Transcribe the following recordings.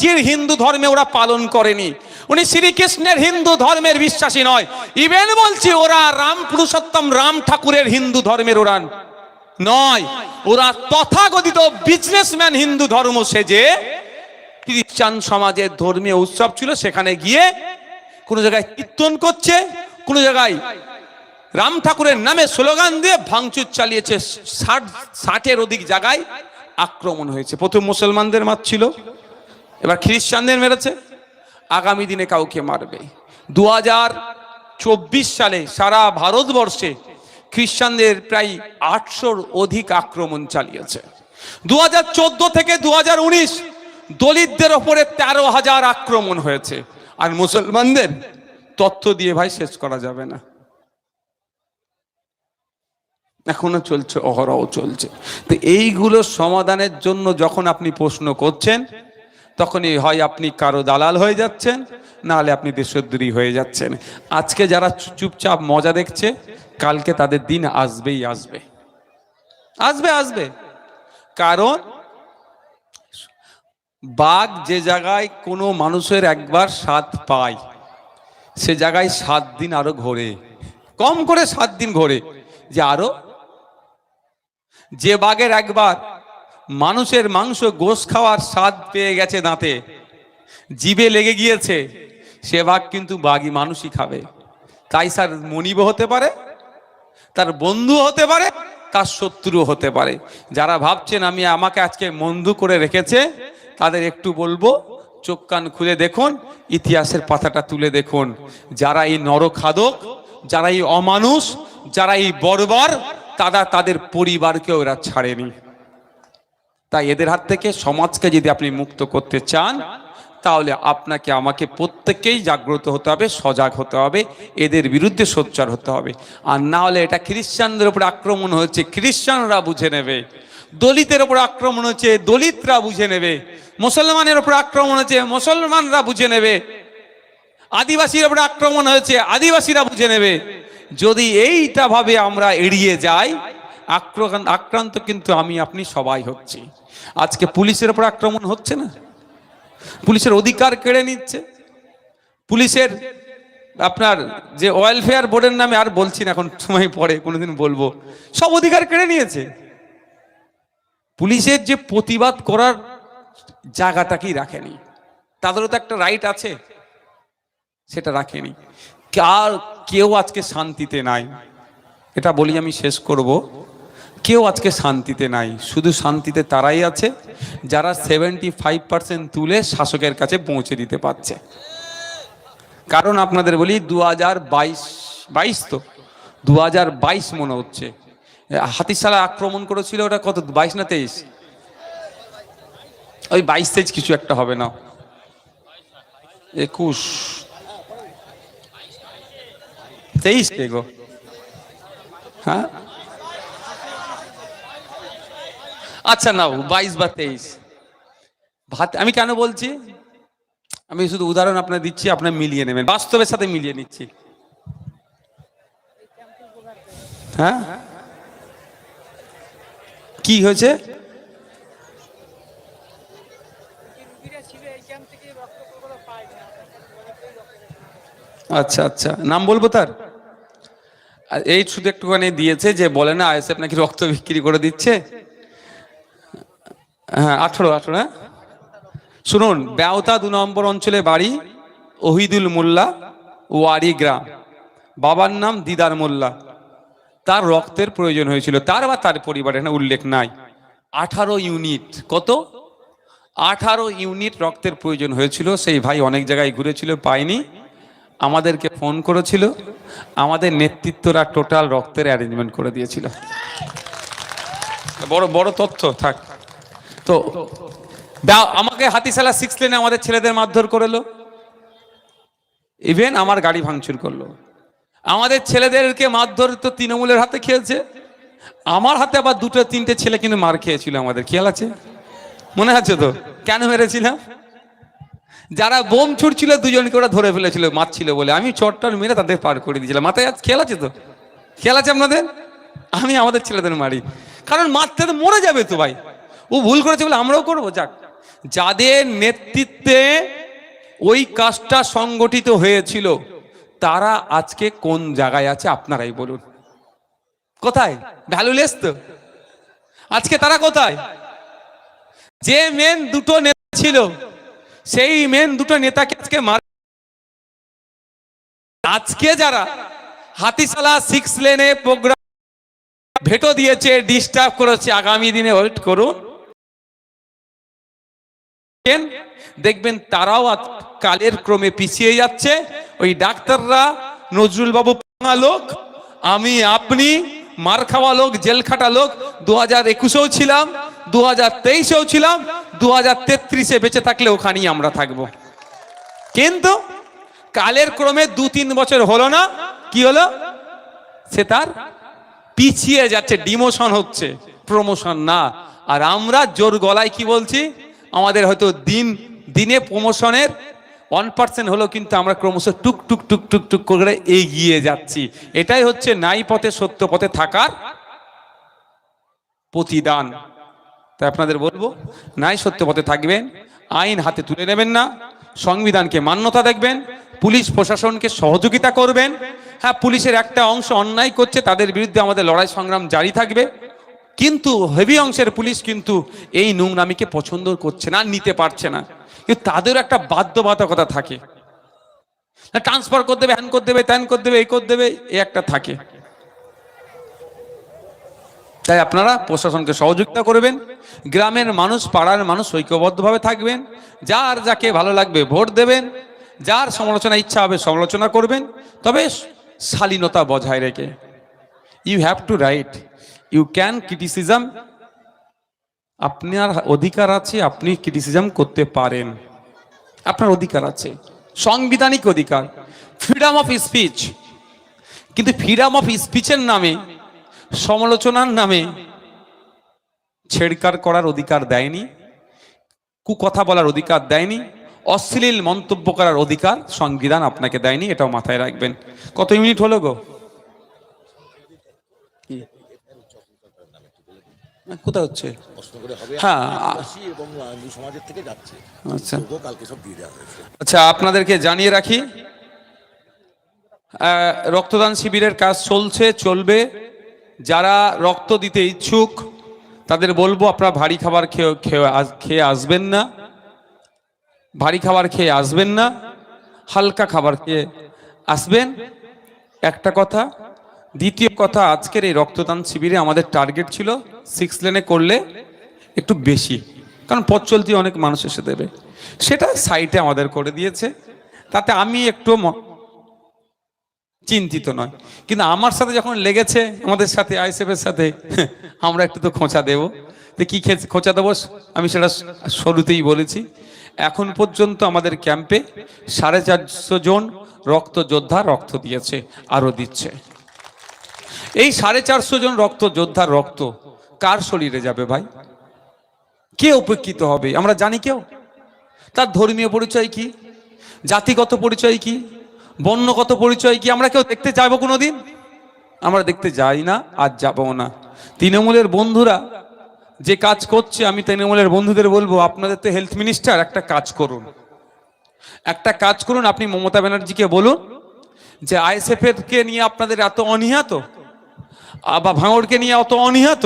জির হিন্দু ধর্মে ওরা পালন করেনি। উনি শ্রীকৃষ্ণের হিন্দু ধর্মের বিশ্বাসী নয়। ইভেন বলছি ওরা রাম পুরুষোত্তম রাম ঠাকুরের হিন্দু ধর্মের ওরা নয়। ওরা তথাকথিত বিজনেসম্যান হিন্দু ধর্ম সেজে খ্রিস্টান সমাজের ধর্মীয় উৎসব ছিল, সেখানে গিয়ে কোনো জায়গায় কীর্তন করছে, কোনো জায়গায় রাম ঠাকুরের নামে স্লোগান দিয়ে ভাঙচুর চালিয়েছে, ষাট, ষাটের অধিক জায়গায় আক্রমণ হয়েছে। প্রথম মুসলমানদের মারছিল এবার খ্রিস্টানদের মেরেছে। আগামী দিনে কাউকে মারবে। দু সালে সারা ভারতবর্ষে খ্রিস্টানদের প্রায় আটশোর অধিক আক্রমণ চালিয়েছে। দু হাজার চোদ্দ থেকে দু হাজার উনিশ দলিতদের ওপরে তেরো হাজার আক্রমণ হয়েছে। আর মুসলমানদের তথ্য দিয়ে ভাই শেষ করা যাবে না। এখনও চলছে, অহরহ চলছে। তো এইগুলো সমাধানের জন্য যখন আপনি প্রশ্ন করছেন তখনই হয় আপনি কারও দালাল হয়ে যাচ্ছেন, নাহলে আপনি দেশদ্রোহী হয়ে যাচ্ছেন। আজকে যারা চুপচাপ মজা দেখছে, কালকে তাদের দিন আসবেই আসবে। আসবে আসবে। কারণ বাঘ যে জায়গায় কোনো মানুষের একবার স্বাদ পায়, সে জায়গায় সাত দিন আরও ঘোরে। কম করে সাত দিন ঘোরে। যে আরও যে বাঘের একবার মানুষের মাংস গোশ খাওয়ার স্বাদ পেয়ে গেছে দাঁতে। জিভে লেগে গিয়েছে। সে বাঘ কিন্তু বাঘই মানুষই খাবে। তাই স্যার মনিব হতে পারে, তার বন্ধু হতে পারে, তার শত্রু হতে পারে। যারা ভাবছেন আমি আমাকে আজকে বন্ধু করে রেখেছে, তাদের একটু বলব, চোখ কান খুলে দেখুন, ইতিহাসের পাতাটা তুলে দেখুন। যারা এই নরখাদক, যারা এই অমানুষ, যারা এই বর্বর, তারা তাদের পরিবারকেও ওরা ছাড়েনি। তাই এদের হাত থেকে সমাজকে যদি আপনি মুক্ত করতে চান, তাহলে আপনাকে আমাকে প্রত্যেককেই জাগ্রত হতে হবে, সজাগ হতে হবে, এদের বিরুদ্ধে সোচ্চার হতে হবে। আর না হলে এটা খ্রিস্টানদের উপর আক্রমণ হচ্ছে খ্রিস্টানরা বুঝে নেবে। দলিতের উপর আক্রমণ হচ্ছে দলিতরা বুঝে নেবে। মুসলমানের উপর আক্রমণ হচ্ছে মুসলমানরা বুঝে নেবে। আদিবাসীর উপর আক্রমণ হয়েছে, আদিবাসীরা বুঝে নেবে। যদি এইটা ভাবে আমরা এড়িয়ে যাই আক্রান্ত কিন্তু আমি, আপনি সবাই হচ্ছি। আজকে পুলিশের উপর আক্রমণ হচ্ছে না? পুলিশের অধিকার কেড়ে নিচ্ছে? পুলিশের আপনার যে ওয়েলফেয়ার বোর্ডের নামে আর বলছি না, এখন সময় পরে, কোনোদিন বলব। সব অধিকার কেড়ে নিয়েছে। পুলিশের যে প্রতিবাদ করার জায়গাটাকেই রাখেনি। তাদেরও তো একটা রাইট আছে, সেটা রাখেনি। আর কেউ আজকে শান্তিতে নাই। এটা বলি আমি শেষ করব। কেউ আজকে শান্তিতে নাই। শুধু শান্তিতে তারাই আছে, যারা সেভেন্টি ফাইভ পার্সেন্ট তুলে শাসকের কাছে পৌঁছে দিতে পারছে। কারণ আপনাদের বলি দু হাজার বাইশ বাইশ তো দু হাজার বাইশ মনে হচ্ছে। হাতিশালা আক্রমণ করেছিল ওটা কত, বাইশ না তেইশ? ওই বাইশ তেইশ কিছু একটা হবে না। একুশ। তেইশ গো? হ্যাঁ? আচ্ছা নাও, বাইশ বা তেইশ। ভাত, আমি কেন বলছি? আমি শুধু উদাহরণ আপনার দিচ্ছি, আপনার মিলিয়ে নেবেন। বাস্তবের সাথে মিলিয়ে নিচ্ছি। হ্যাঁ? কি হয়েছে? আচ্ছা আচ্ছা। নাম বলব তার? এই শুধু একটুখানি দিয়েছে যে বলে না, আইএসএফ নাকি রক্ত বিক্রি করে দিচ্ছে? হ্যাঁ আঠারো আঠারো হ্যাঁ। শুনুন ব্যাওতা দু নম্বর অঞ্চলে বাড়ি ওহিদুল মোল্লা, ওয়ারি গ্রাম। বাবার নাম দিদার মোল্লা। তার রক্তের প্রয়োজন হয়েছিল। তার বা তার পরিবারের এখানে উল্লেখ নাই। আঠারো ইউনিট, কত? আঠারো ইউনিট রক্তের প্রয়োজন হয়েছিল। সেই ভাই অনেক জায়গায় ঘুরেছিল, পায়নি। আমাদেরকে ফোন করেছিল। আমাদের নেতৃত্বরা টোটাল রক্তের অ্যারেঞ্জমেন্ট করে দিয়েছিল। বড় বড় তথ্য, থাক। তো আমাকে হাতিশালা সিক্স লেনে আমাদের ছেলেদের মারধর করেলো। ইভেন আমার গাড়ি ভাঙচুর করল। আমাদের ছেলেদেরকে মারধর তো তৃণমূলের হাতে খেয়েছে। আমার হাতে আবার দুটো, তিনটে ছেলে কিন্তু মার খেয়েছিল আমাদের। খেয়াল আছে? মনে আছে তো? কেন মেরেছিলাম? যারা বোম ছুটছিল দুজনকে ওরা ধরে ফেলেছিল, মারছিল বলে। আমি চট্টর মেরে তাদের পার করে দিয়েছিলাম। মাথায় আজ খেয়াল আছে তো? খেয়াল আছে আপনাদের? আমি আমাদের ছেলেদের মারি। কারণ মারতে তো মরে যাবে তো ভাই। ও ভুল করেছে বলে আমরাও করব, যাক। যাদের নেতৃত্বে ওই কাজটা সংগঠিত হয়েছিল, তারা আজকে কোন জায়গায় আছে আপনারাই বলুন। কোথায়? ভ্যালুলেস তো আজকে তারা কোথায়? যে মেন দুটো নেতা ছিল, সেই মেন দুটো নেতাকে আজকে মার আজকে যারা হাতিশালা সিক্স লেনে প্রোগ্রাম ভেটো দিয়েছে ডিস্টার্ব করেছে, আগামী দিনে ওয়েট করুন। দেখবেন তারাও কালের ক্রমে পিছিয়ে যাচ্ছে। ওই ডাক্তাররা, নজরুল বাবু লোক, আমি, আপনি, মার খাওয়া লোক, জেল খাটা লোক দু হাজার একুশেও ছিলাম দু হাজার তেইশেও ছিলাম দু হাজার তেত্রিশে বেঁচে থাকলে ওখানেই আমরা থাকব। কিন্তু কালের ক্রমে দু তিন বছর হলো না, কি হলো? সে তার পিছিয়ে যাচ্ছে, ডিমোশন হচ্ছে, প্রমোশন না। আর আমরা জোর গলায় কি বলছি? আমাদের হয়তো দিন, দিনে প্রমোশনের ওয়ান পার্সেন্ট হলো কিন্তু আমরা ক্রমশ টুক টুক টুক টুক টুক করে এগিয়ে যাচ্ছি। এটাই হচ্ছে নাই পথে, সত্য পথে থাকার প্রতিদান। তাই আপনাদের বলব, নাই সত্য পথে থাকবেন, আইন হাতে তুলে নেবেন না, সংবিধানকে মান্যতা দেখবেন, পুলিশ প্রশাসনকে সহযোগিতা করবেন। হ্যাঁ পুলিশের একটা অংশ অন্যায় করছে, তাদের বিরুদ্ধে আমাদের লড়াই সংগ্রাম জারি থাকবে। কিন্তু হেভি অংশের পুলিশ কিন্তু এই নোংরামিকে পছন্দ করছে না নিতে পারছে না। কিন্তু তাদেরও একটা বাধ্যবাধকতা থাকে। ট্রান্সফার করে দেবে হ্যান করে দেবে, ত্যান করে দেবে, এই করে দেবে, এই একটা থাকে। তাই আপনারা প্রশাসনকে সহযোগিতা করবেন, গ্রামের মানুষ, পাড়ার মানুষ ঐক্যবদ্ধভাবে থাকবেন, যার যাকে ভালো লাগবে ভোট দেবেন, যার সমালোচনা ইচ্ছা হবে সমালোচনা করবেন, তবে শালীনতা বজায় রেখে। You have to right you can criticism আপনার অধিকার আছে, আপনি ক্রিটিসিজম করতে পারেন। আপনার অধিকার আছে। সাংবিধানিক অধিকার। ফ্রিডম অফ স্পিচ কিন্তু ফ্রিডম অফ স্পিচের নামে, সমালোচনার নামে ছেড়কার করার অধিকার দেয়নি, কুকথা বলার অধিকার দেয়নি, অশ্লীল মন্তব্য করার অধিকার সংবিধান আপনাকে দেয়নি, এটাও মাথায় রাখবেন। কত মিনিট হলো গো? কোথায় হচ্ছে? প্রশ্ন করে হবে হ্যাঁ এবং হিন্দু সমাজের থেকে যাচ্ছে। আচ্ছা। কালকে সব দিয়ে দেওয়া হয়েছে। আচ্ছা আপনাদেরকে জানিয়ে রাখি রক্তদান শিবিরের কাজ চলছে চলবে। যারা রক্ত দিতে ইচ্ছুক তাদের বলব আপনারা ভারী খাবার খেয়ে খেয়ে খেয়ে আসবেন না। ভারী খাবার খেয়ে আসবেন না হালকা খাবার খেয়ে আসবেন। একটা কথা দ্বিতীয় কথা আজকের এই রক্তদান শিবিরে আমাদের টার্গেট ছিল সিক্স লেনে করলে একটু বেশি। কারণ পথ চলতি অনেক মানুষ এসে দেবে। সেটা সাইটে আমাদের করে দিয়েছে। তাতে আমি একটু চিন্তিত নয়। কিন্তু আমার সাথে যখন লেগেছে, আমাদের সাথে আইসেফ এর সাথে, আমরা একটু তো খোঁচা দেব। তো কি খে- খোঁচা দেবো? আমি সেটা শুরুতেই বলেছি। এখন পর্যন্ত আমাদের ক্যাম্পে সাড়ে চারশো জন রক্ত যোদ্ধা রক্ত দিয়েছে আরও দিচ্ছে। এই সাড়ে চারশো জন রক্ত যোদ্ধার রক্ত কার শরীরে যাবে ভাই? কে উপেক্ষিত হবে? আমরা জানি কেউ। তার ধর্মীয় পরিচয় কি? জাতিগত পরিচয় কি? বর্ণগত পরিচয় কি? আমরা কেউ দেখতে যাব কোনোদিন? আমরা দেখতে যাই না, আর যাব না। তৃণমূলের বন্ধুরা যে কাজ করছে, আমি তৃণমূলের বন্ধুদের বলব, আপনাদের তো হেলথ মিনিস্টার একটা কাজ করুন। একটা কাজ করুন, আপনি মমতা ব্যানার্জিকে বলুন যে আইএসএফ কে নিয়ে আপনাদের এত অনীহাত বা ভাঙড়কে নিয়ে অত অনীহাত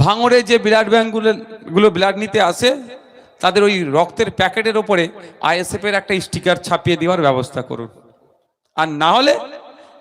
ভাঙড়ে যে ব্লাড ব্যাঙ্কগুলো গুলো ব্লাড নিতে আসে, তাদের ওই রক্তের প্যাকেটের ওপরে আইএসএফ এর একটা স্টিকার ছাপিয়ে দেওয়ার ব্যবস্থা করুন। আর না হলে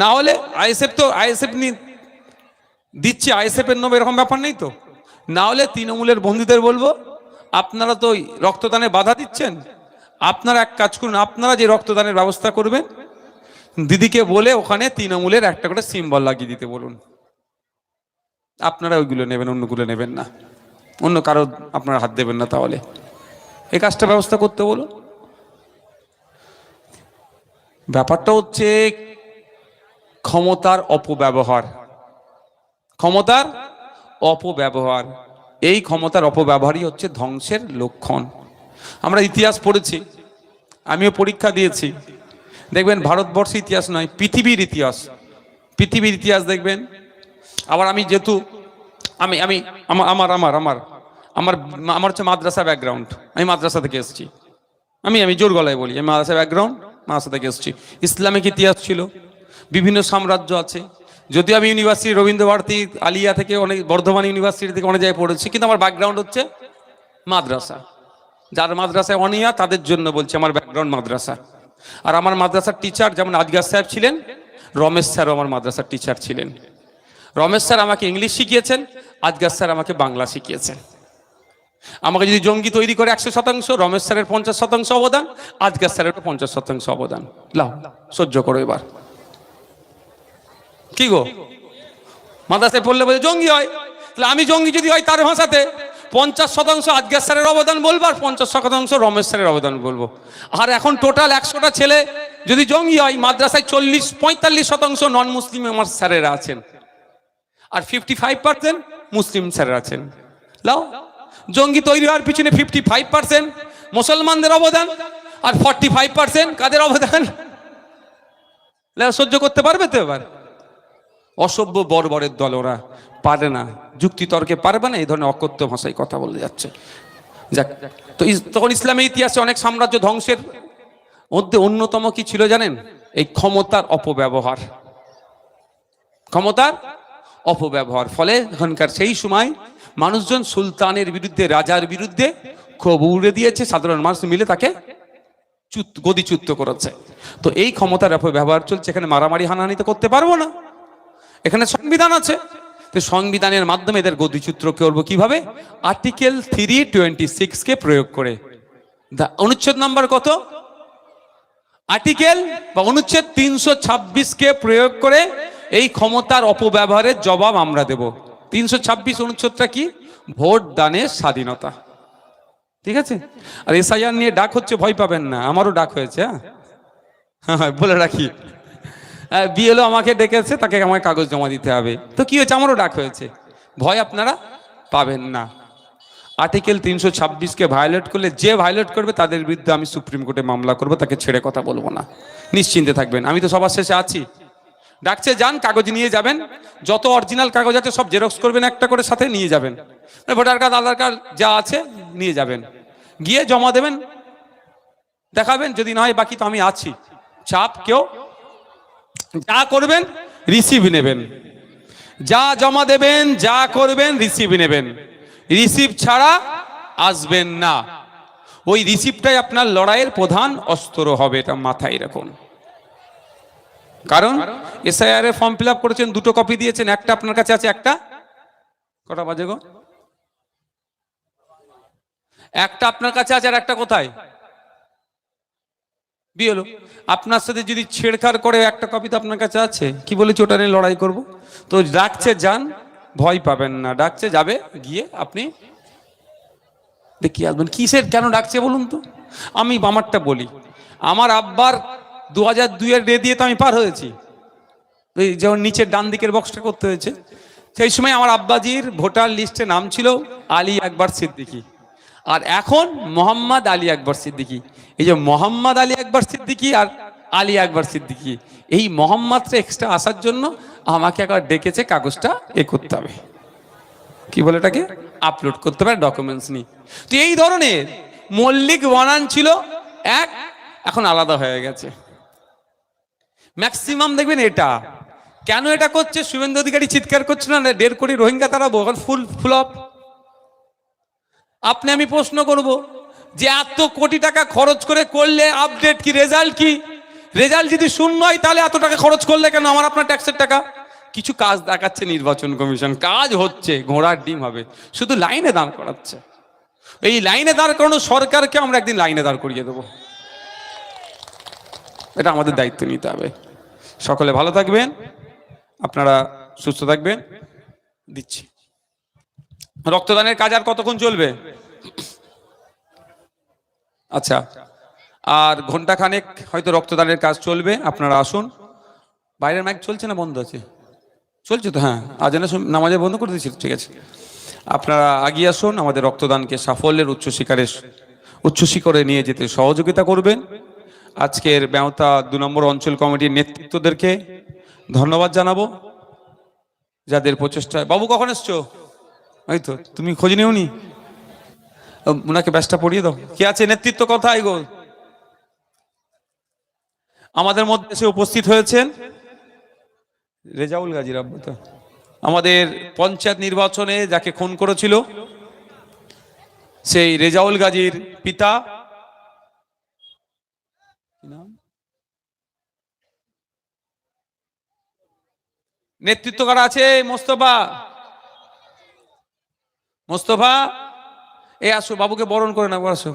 না হলে আইএসএফ তো আইএসএফ দিচ্ছে, আইএসএফ এর নামে এরকম ব্যাপার নেই তো। না হলে তৃণমূলের বন্ধুদের বলব, আপনারা তো রক্তদানে বাধা দিচ্ছেন, আপনারা এক কাজ করুন, আপনারা যে রক্তদানের ব্যবস্থা করবেন, দিদিকে বলে ওখানে তৃণমূলের একটা করে সিম্বল লাগিয়ে দিতে বলুন। আপনারা ওইগুলো নেবেন, অন্যগুলো নেবেন না। অন্য কারও আপনারা হাত দেবেন না তাহলে। এই কাজটা ব্যবস্থা করতে বলুন। ব্যাপারটা হচ্ছে, ক্ষমতার অপব্যবহার। ক্ষমতার অপব্যবহার। এই ক্ষমতার অপব্যবহারই হচ্ছে ধ্বংসের লক্ষণ। আমরা ইতিহাস পড়েছি, আমিও পরীক্ষা দিয়েছি। দেখবেন ভারতবর্ষের ইতিহাস নয়, পৃথিবীর ইতিহাস। পৃথিবীর ইতিহাস দেখবেন আবার আমি যেহেতু, আমি আমি আমার আমার আমার আমার আমার হচ্ছে মাদ্রাসা ব্যাকগ্রাউন্ড আমি মাদ্রাসা থেকে এসেছি। আমি আমি জোর গলায় বলি, আমি মাদ্রাসা ব্যাকগ্রাউন্ড মাদ্রাসা থেকে এসেছি। ইসলামিক ইতিহাস ছিল, বিভিন্ন সাম্রাজ্য আছে। যদিও আমি ইউনিভার্সিটি রবীন্দ্র ভারতী আলিয়া থেকে অনেক, বর্ধমান ইউনিভার্সিটি থেকে অনেক জায়গায় পড়েছি, কিন্তু আমার ব্যাকগ্রাউন্ড হচ্ছে মাদ্রাসা। যার মাদ্রাসায় অনিয়া, তাদের জন্য বলছি আমার ব্যাকগ্রাউন্ড মাদ্রাসা। আর আমার মাদ্রাসার টিচার যেমন আজগার সাহেব ছিলেন, রমেশ স্যারও আমার মাদ্রাসার টিচার ছিলেন। রমেশ স্যার আমাকে ইংলিশ শিখিয়েছেন, আজগার স্যার আমাকে বাংলা শিখিয়েছেন। আমাকে যদি জঙ্গি তৈরি করে একশো শতাংশ, রমেশ স্যারের পঞ্চাশ শতাংশ অবদান আজকের স্যারের পঞ্চাশ শতাংশ অবদান। লাও, সহ্য করো এবার। কি গো? মাদ্রাসায় পড়লে বলে জঙ্গি হয়। তাহলে আমি জঙ্গি যদি হয় তার ভাষাতে পঞ্চাশ শতাংশ আজকের স্যারের অবদান বলব আর পঞ্চাশ শতাংশ রমেশ স্যারের অবদান বলব। আর এখন টোটাল একশোটা ছেলে যদি জঙ্গি হয়, মাদ্রাসায় চল্লিশ, পঁয়তাল্লিশ শতাংশ নন মুসলিম আমার স্যারেরা আছেন। আর ফিফটি ফাইভ পার্সেন্ট মুসলিম স্যারেরা আছেন। লাও। জঙ্গি তৈরি হওয়ার পিছনে ফিফটি ফাইভ পার্সেন্ট মুসলমানদের অবদান আর ফর্টি ফাইভ পার্সেন্ট কাদের অবদান? সহ্য করতে পারবে তো এবার? অসভ্য বর্বরের দল ওরা। পারে না। যুক্তি তর্কে পারবে না। এই ধরনের অকথ্য ভাষায় কথা বলে যাচ্ছে। যাক, তো তখন ইসলামের ইতিহাসে অনেক সাম্রাজ্য ধ্বংসের মধ্যে অন্যতম কি ছিল জানেন? এই ক্ষমতার অপব্যবহার। ক্ষমতার অপব্যবহার। ফলে এখানকার সেই সময় মানুষজন সুলতানের বিরুদ্ধে, রাজার বিরুদ্ধে ক্ষোভ উড়ে দিয়েছে, সাধারণ মানুষ মিলে তাকে চ্যুত গদিচ্যুত করেছে। তো এই ক্ষমতার অপব্যবহার চলছে, এখানে মারামারি, হানাহানি তো করতে পারব না। এখানে সংবিধান আছে। তো সংবিধানের মাধ্যমে এদের গদিচ্যুত করব কীভাবে? আর্টিকেল থ্রি টোয়েন্টি সিক্স কে প্রয়োগ করে। অনুচ্ছেদ নাম্বার কত? আর্টিকেল বা অনুচ্ছেদ তিনশো ছাব্বিশ কে প্রয়োগ করে এই ক্ষমতার অপব্যবহারের জবাব আমরা দেব। তিনশো ছাব্বিশ অনুচ্ছেদটা কি? ভোট দানের স্বাধীনতা। ঠিক আছে? আর এসআইআর নিয়ে ডাক হচ্ছে ভয় পাবেন না। আমারও ডাক হয়েছে হ্যাঁ? হ্যাঁ হ্যাঁ, বলে রাখি। বিএলও আমাকে ডেকেছে তাকে আমাকে কাগজ জমা দিতে হবে। তো কি হয়েছে? আমারও ডাক হয়েছে। ভয় আপনারা পাবেন না। আর্টিকেল তিনশো ছাব্বিশকে ভায়োলেট করলে যে ভায়োলেট করবে তাদের বিরুদ্ধে আমি সুপ্রিম কোর্টে মামলা করব তাকে ছেড়ে কথা বলব না। নিশ্চিন্তে থাকবেন। আমি তো সবার শেষে আছি। ডাকছে, যান, কাগজ নিয়ে যাবেন। যত অরিজিনাল কাগজ আছে, সব জেরক্স করবেন একটা করে, সাথে নিয়ে যাবেন। ভোটার কার্ড আধার কার্ড যা আছে, নিয়ে যাবেন। গিয়ে জমা দেবেন, দেখাবেন, যদি না হয় বাকি তো আমি আছি। চাপ কেউ যা করবেন রিসিভ নেবেন। যা জমা দেবেন, যা করবেন রিসিভ নেবেন। রিসিভ ছাড়া আসবেন না। ওই রিসিভটাই আপনার লড়াইয়ের প্রধান অস্ত্র হবে, এটা মাথায় রাখুন। কারণ এসআইআর এর ফর্ম ফিল আপ করেছেন, দুটো কপি দিয়েছেন, একটা আপনার কাছে আছে, একটা? কটা বাজে গো? একটা আপনার কাছে আছে আর একটা কোথায়? বিয়েলো আপনার সাথে যদি ছেড়খাড় করে একটা কপি তো আপনার কাছে আছে, কি বলেছি ওটা নিয়ে লড়াই করব? তো ডাকছে যান, ভয় পাবেন না। ডাকছে যাবে, গিয়ে আপনি দেখি আসবেন। কিসের? কেন ডাকছে বলুন তো? আমি আমারটা বলি। আমার আব্বার দু হাজার দুইয়ের রে দিয়ে তো আমি পার হয়েছি। এই যেমন নিচের ডান দিকের বক্সটা করতে হয়েছে। সেই সময় আমার আব্বাজির ভোটার লিস্টে নাম ছিল আলী আকবর সিদ্দিকী। আর এখন মোহাম্মদ আলী আকবর সিদ্দিকি। এই যে মোহাম্মদ আলী আকবর সিদ্দিকি আর আলী আকবর সিদ্দিকি। এই মোহাম্মদটা এক্সট্রা আসার জন্য আমাকে একবার ডেকেছে, কাগজটা এ করতে হবে। কি বলে এটাকে? আপলোড করতে হবে ডকুমেন্টস নিয়ে। তো এই ধরনের মল্লিক বানান ছিল এক, এখন আলাদা হয়ে গেছে। ম্যাক্সিমাম দেখবেন এটা। কেন এটা করছে? শুভেন্দু অধিকারী চিৎকার করছে না? দেড় কোটি রোহিঙ্গা তারা ফুল ফুল অফ আপনি আমি প্রশ্ন করব যে এত কোটি টাকা খরচ করে করলে আপডেট কি রেজাল্ট কি? রেজাল্ট যদি শূন্য হয়, তাহলে এত টাকা খরচ করলে কেন? আমার আপনার ট্যাক্সের টাকা? কিছু কাজ দেখাচ্ছে নির্বাচন কমিশন। কাজ হচ্ছে, ঘোড়ার ডিম হবে। শুধু লাইনে দাঁড় করাচ্ছে। এই লাইনে দাঁড় করানো সরকারকে আমরা একদিন লাইনে দাঁড় করিয়ে দেবো। এটা আমাদের দায়িত্ব নিতে হবে। সকলে ভালো থাকবেন, আপনারা সুস্থ থাকবেন। দিচ্ছি। রক্তদানের কাজ আর কতক্ষণ চলবে? আচ্ছা আর ঘণ্টা খানেক হয়তো রক্তদানের কাজ চলবে, আপনারা আসুন। বাইরের মাইক চলছে না বন্ধ আছে? চলছে তো হ্যাঁ। আজ নামাজে বন্ধ করে দিয়েছি, ঠিক আছে। আপনারা আগিয়ে আসুন, আমাদের রক্তদানকে সাফল্যের উচ্চ শিকারে উচ্চ শিখরে নিয়ে যেতে সহযোগিতা করবেন। আজকের ব্যবতা দু নম্বর অঞ্চল কমিটির নেতৃত্বদেরকে ধন্যবাদ জানাব যাদের প্রচেষ্টায় বাবু, কখন এসছো? এই তো, তুমি খোঁজ নিও নি। ওনাকে ব্যাসটা পড়িয়ে দাও। কে আছে? নেতৃত্ব কথাই গো? আমাদের মধ্যে এসে উপস্থিত হয়েছেন রেজাউল গাজীর আব্বু তো। আমাদের পঞ্চায়েত নির্বাচনে যাকে খুন করেছিল, সেই রেজাউল গাজীর পিতা কি নাম? নেতৃত্ব কারা আছে? মোস্তফা। মোস্তফা? এ আসো, বাবুকে বরণ করে না আসো।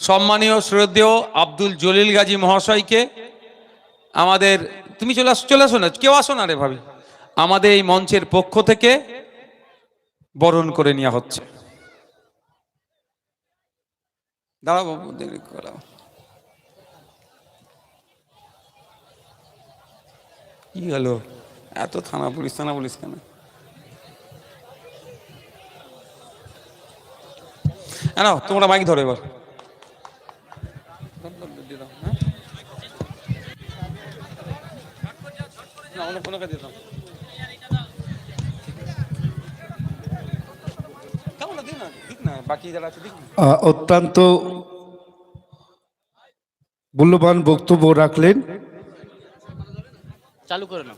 সম্মানীয়, শ্রদ্ধেয় আব্দুল জলিল গাজী মহাশয়কে আমাদের, তুমি চলে আসো চলে আসো না, কেউ আসো না রে ভাবি। আমাদের এই মঞ্চের পক্ষ থেকে বরণ করে নেওয়া হচ্ছে। দাঁড়াও বাবু কি হলো? এত থানা পুলিশ থানা পুলিশ কেন? হ্যাঁ তোমরা মাইক ধরো এবার। অত্যন্ত মূল্যবান বক্তব্য রাখলেন। চালু করে নাও।